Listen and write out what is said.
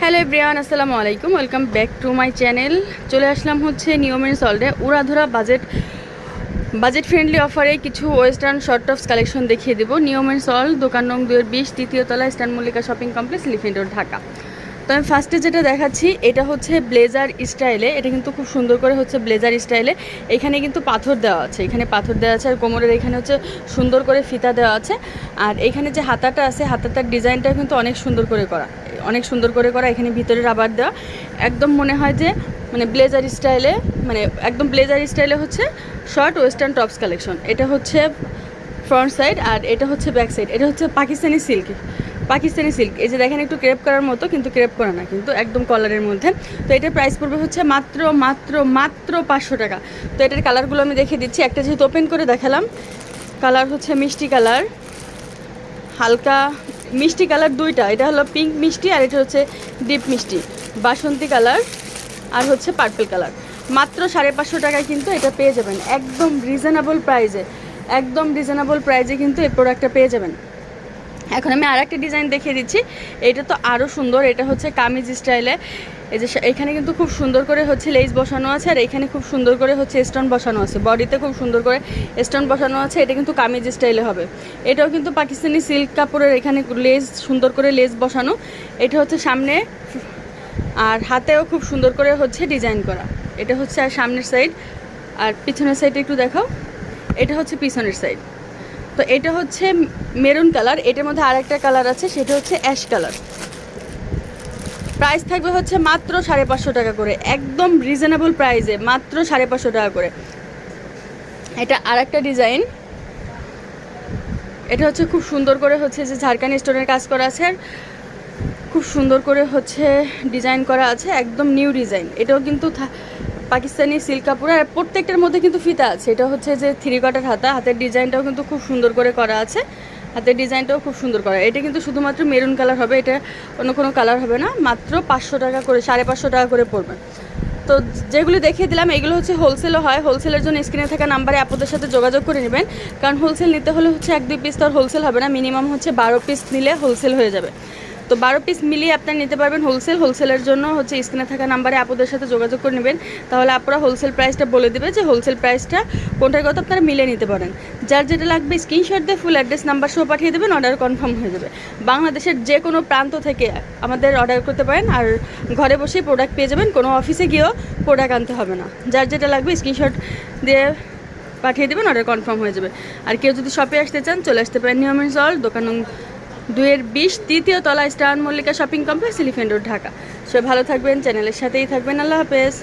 Hello everyone, আসসালামু আলাইকুম। Welcome back to my channel চলে আসলাম হচ্ছে নিয়মের সল্টে উড়াধরা বাজেট বাজেট ফ্রেন্ডলি অফারে কিছু ওয়েস্টার্ন শর্ট টপস কালেকশন দেখিয়ে দেবো। নিয়মের সল দোকান নং দুয়ের বিশ তৃতীয় তলা eastern Mallika shopping complex elephant road Dhaka. তো আমি ফার্স্টে যেটা দেখাচ্ছি, এটা হচ্ছে ব্লেজার স্টাইলে এটা কিন্তু খুব সুন্দর করে হচ্ছে ব্লেজার স্টাইলে এখানে কিন্তু পাথর দেওয়া আছে। এখানে পাথর দেওয়া আছে আর কোমরের এখানে হচ্ছে সুন্দর করে ফিতা দেওয়া আছে। আর এখানে যে হাতাটা আছে, হাতাটার ডিজাইনটা কিন্তু অনেক সুন্দর করে করা। অনেক সুন্দর করে করা, এখানে ভিতরে রাবার দেওয়া। একদম মনে হয় যে মানে ব্লেজার স্টাইলে মানে একদম ব্লেজার স্টাইলে হচ্ছে শর্ট ওয়েস্টার্ন টপস কালেকশন এটা হচ্ছে ফ্রন্ট সাইড আর এটা হচ্ছে ব্যাক সাইড এটা হচ্ছে পাকিস্তানি সিল্ক পাকিস্তানি সিল্ক এই যে দেখেন একটু ক্রেপ করার মতো, কিন্তু ক্রেপ করা না, কিন্তু একদম কলারের মধ্যে। তো এটার প্রাইস পড়বে হচ্ছে মাত্র মাত্র মাত্র পাঁচশো টাকা। তো এটার কালারগুলো আমি দেখিয়ে দিচ্ছি। একটা যেহেতু ওপেন করে দেখালাম কালার হচ্ছে মিষ্টি কালার হালকা মিষ্টি কালার দুইটা, এটা হলো পিঙ্ক মিষ্টি আর এটা হচ্ছে ডিপ মিষ্টি। বাসন্তী কালার আর হচ্ছে পার্পল কালার। মাত্র সাড়ে পাঁচশো টাকায় কিন্তু এটা পেয়ে যাবেন। একদম রিজনেবল প্রাইজে একদম রিজনেবল প্রাইজে কিন্তু এই প্রোডাক্টটা পেয়ে যাবেন। এখন আমি আর একটা ডিজাইন দেখিয়ে দিচ্ছি। এটা তো আরও সুন্দর, এটা হচ্ছে কামিজ স্টাইলে এই যে এখানে কিন্তু খুব সুন্দর করে হচ্ছে লেস বসানো আছে, আর এখানে খুব সুন্দর করে হচ্ছে স্টোন বসানো আছে। বডিতে খুব সুন্দর করে স্টোন বসানো আছে, এটা কিন্তু কামিজ স্টাইলে হবে। এটাও কিন্তু পাকিস্তানি সিল্ক কাপড়ের এখানে লেস সুন্দর করে লেস বসানো। এটা হচ্ছে সামনে, আর হাতেও খুব সুন্দর করে হচ্ছে ডিজাইন করা। এটা হচ্ছে আর সামনের সাইড আর পিছনের সাইডে একটু দেখাও। এটা হচ্ছে পিছনের সাইড তো এটা হচ্ছে মেরুন কালার, এটার মধ্যে আরেকটা কালার আছে, সেটা হচ্ছে অ্যাশ কালার। প্রাইস থাকবে হচ্ছে মাত্র সাড়ে পাঁচশো টাকা করে, একদম রিজনেবল প্রাইসে মাত্র সাড়ে পাঁচশো টাকা করে। এটা আরেকটা ডিজাইন এটা হচ্ছে খুব সুন্দর করে হচ্ছে যে ঝাড়খানি স্টোনের কাজ করা আছে, আর খুব সুন্দর করে হচ্ছে ডিজাইন করা আছে, একদম নিউ ডিজাইন এটাও কিন্তু পাকিস্তানি সিল্ক কাপড়, আর প্রত্যেকটার মধ্যে কিন্তু ফিতা আছে। এটা হচ্ছে যে থ্রি কটার হাতা, হাতের ডিজাইনটাও কিন্তু খুব সুন্দর করে করা আছে। হাতের ডিজাইনটাও খুব সুন্দর করা। এটা কিন্তু শুধুমাত্র মেরুন কালার হবে, এটা অন্য কোনো কালার হবে না। মাত্র পাঁচশো টাকা করে, সাড়ে পাঁচশো টাকা করে পড়বে। তো যেগুলো দেখিয়ে দিলাম, এগুলো হচ্ছে হোলসেলও হয়। হোলসেলের জন্য স্ক্রিনে থাকা নাম্বারে আপনাদের সাথে যোগাযোগ করে নেবেন। কারণ হোলসেল নিতে হলে হচ্ছে এক দুই পিস তো আর হোলসেল হবে না। মিনিমাম হচ্ছে বারো পিস নিলে হোলসেল হয়ে যাবে। তো বারো পিস মিলিয়ে আপনারা নিতে পারবেন হোলসেল হোলসেলের জন্য হচ্ছে স্ক্রিনে থাকা নাম্বারে আপনাদের সাথে যোগাযোগ করে নেবেন। তাহলে আপনারা হোলসেল প্রাইসটা বলে দেবে যে হোলসেল প্রাইসটা কোনটার কথা আপনারা মিলে নিতে পারেন। যার যেটা লাগবে স্ক্রিনশট দিয়ে ফুল অ্যাড্রেস নাম্বার সহ পাঠিয়ে দেবেন অর্ডার কনফার্ম হয়ে যাবে। বাংলাদেশের যে কোনো প্রান্ত থেকে আমাদের অর্ডার করতে পারেন আর ঘরে বসেই প্রোডাক্ট পেয়ে যাবেন। কোনো অফিসে গিয়েও প্রোডাক্ট আনতে হবে না। যার যেটা লাগবে স্ক্রিনশট দিয়ে পাঠিয়ে দেবেন অর্ডার কনফার্ম হয়ে যাবে। আর কেউ যদি শপে আসতে চান, চলে আসতে পারেন নিয়মের জল দোকান দুয়ের বিশ তৃতীয় তলা star Mallika shopping complex elephant road, Dhaka. সবাই ভালো থাকবেন, চ্যানেলের সাথেই থাকবেন। আল্লাহ হাফেজ।